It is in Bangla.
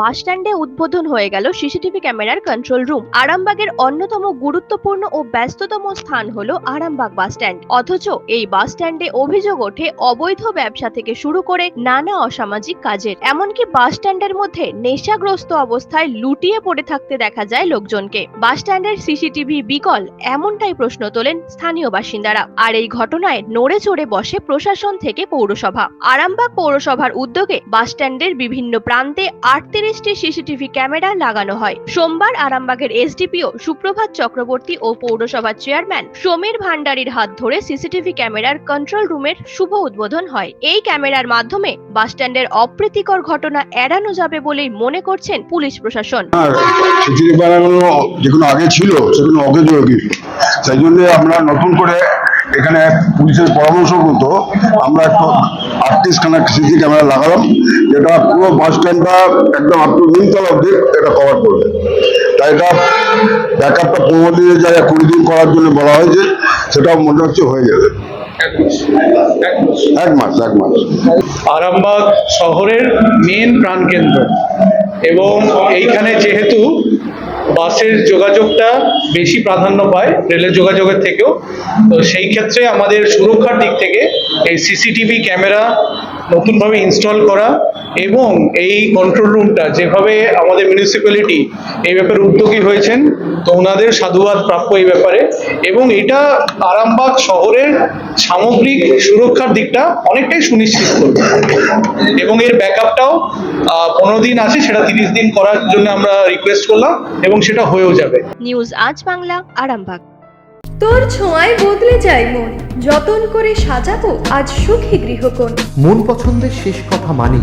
বাস স্ট্যান্ডে উদ্বোধন হয়ে গেল সিসিটিভি ক্যামেরার কন্ট্রোল রুম আরামবাগের অন্যতম গুরুত্বপূর্ণ ও ব্যস্ততম স্থান হলো আরামবাগ বাস স্ট্যান্ড। অথচ এই বাস স্ট্যান্ডে অভিযোগ ওঠে অবৈধ ব্যবসা থেকে শুরু করে নানা অসামাজিক কাজের। এমনকি বাস স্ট্যান্ডের মধ্যে নেশাগ্রস্ত অবস্থায় লুটিয়ে পড়ে থাকতে দেখা যায় লোকজনকে। বাস স্ট্যান্ডের সিসিটিভি বিকল, এমনটাই প্রশ্ন তোলেন স্থানীয় বাসিন্দারা। আর এই ঘটনায় নড়ে চড়ে বসে প্রশাসন থেকে পৌরসভা। আরামবাগ পৌরসভার উদ্যোগে বাস স্ট্যান্ডের বিভিন্ন প্রান্তে আটত্রিশটি সিসিটিভি ক্যামেরা লাগানো হয়। সোমবার আরামবাগের এসডিপিও সুপ্রভাত চক্রবর্তী ও পৌরসভার চেয়ারম্যান সমীর ভান্ডারীর হাত ধরে সিসিটিভি ক্যামেরার কন্ট্রোল রুমের শুভ উদ্বোধন হয়। এই ক্যামেরার মাধ্যমে বাসস্ট্যান্ডের অপ্রীতিকর ঘটনা এড়ানো যাবে বলেই মনে করছেন পুলিশ প্রশাসন। যেগুলো আগে ছিল, সেগুলো অকেজোগী সেই জন্য আমরা নতুন করে এখানে এক পুলিশের পরামর্শ মতো আমরা একটু আটত্রিশ খানা সিসি ক্যামেরা লাগালাম, যেটা পুরো বাস স্ট্যান্ডটা একদম আপ টু নিমতলা অব্দি এটা কভার করবে। তাই এটা ব্যাকআপটা পনেরো দিনের জায়গায় কুড়ি দিন করার জন্য বলা হয়েছে, সেটাও মনে হচ্ছে হয়ে যাবে। এক এক আরামবাগ শহরের মেন প্রাণকেন্দ্র। এবং এইখানে যেহেতু বাসের যোগাযোগটা বেশি প্রাধান্য পায়, রেলের যোগাযোগের থেকেও। তো সেই ক্ষেত্রে আমাদের সুরক্ষার দিক থেকে এই সিসিটিভি ক্যামেরা নতুনভাবে ইনস্টল করা এবং এই কন্ট্রোল রুমটা যেভাবে আমাদের মিউনিসিপ্যালিটি এই ব্যাপারে উদ্যোগী হয়েছেন তো ওনাদের সাধুবাদ প্রাপ্য এই ব্যাপারে এবং এটা আরামবাগ শহরের সামগ্রিক সুরক্ষার দিকটা অনেকটাই সুনিশ্চিত করবে। এবং এর ব্যাকআপটাও পনেরো দিন আছে সেটা তিরিশ দিন করার জন্য আমরা রিকোয়েস্ট করলাম এবং সেটা হয়েও যাবে। নিউজ আজ বাংলা আরামবাগ। তোর ছোঁয়ায় বদলে যায় মন যতন করে সাজাবো আজ সুখী গৃহকোণ। মন পছন্দের শেষ কথা মানি